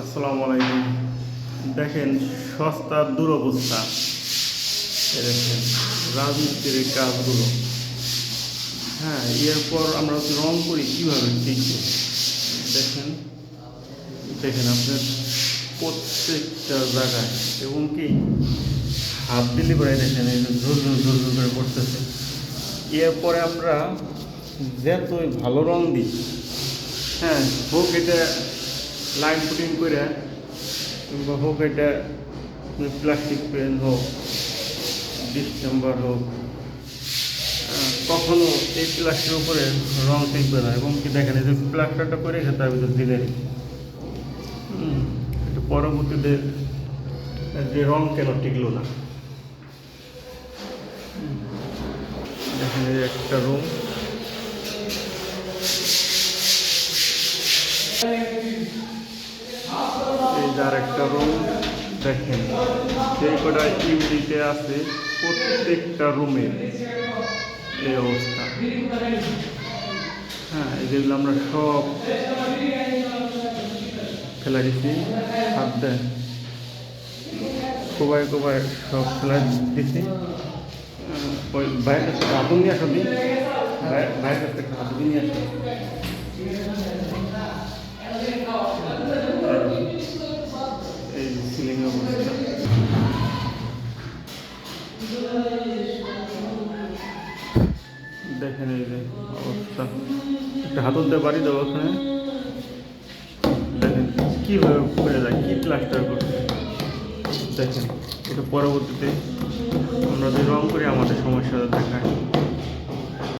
আসসালামু আলাইকুম। দেখেন সস্তার দুরবস্থা। দেখেন রাজনীতির এই কাজগুলো। হ্যাঁ এরপর আমরা রং করি কীভাবে? ঠিক দেখেন দেখেন আপনার প্রত্যেকটা জায়গায়, এবং কি হাত দিলে করে দেখেন ঝুর ঝুর ঝুর ঝুর করে পড়তেছে। এরপরে আমরা যতই ভালো রং দিই হ্যাঁ হোক এটা লাইন ফুটিং করে কিংবা হোক এটা প্লাস্টিক পেন হোক ডিসেম্বর হোক কখনো এই প্লাস্টিকের উপরে রং টিকবে না। এবং কি দেখেন, এই যে প্লাস্টারটা করে তার ভিতর দিলে। পরবর্তীতে যে রং কেন টিকলো না। দেখেন, এই একটা রুম যার একটা রুম দেখেন। সেই কটা ইউনিটে আছে প্রত্যেকটা রুমে এই অবস্থা। হ্যাঁ যেগুলো আমরা সব ফেলা দিছি, হাত দেয় কোবায় কোবায় সব ফেলা দিছি। ওই বাইরের কাছে আগুন নিয়ে আসো দিন বাইরের কাছে আগুন নিয়ে আসো। দেখেন এই যে অবস্থা। একটা দিয়ে বাড়ি দেবো ওখানে। দেখেন, কীভাবে করে যায়, কী প্লাস্টার করছে। দেখেন, এটা পরবর্তীতে আমরা যদি রং করি, আমাদের সমস্যা দেখায়।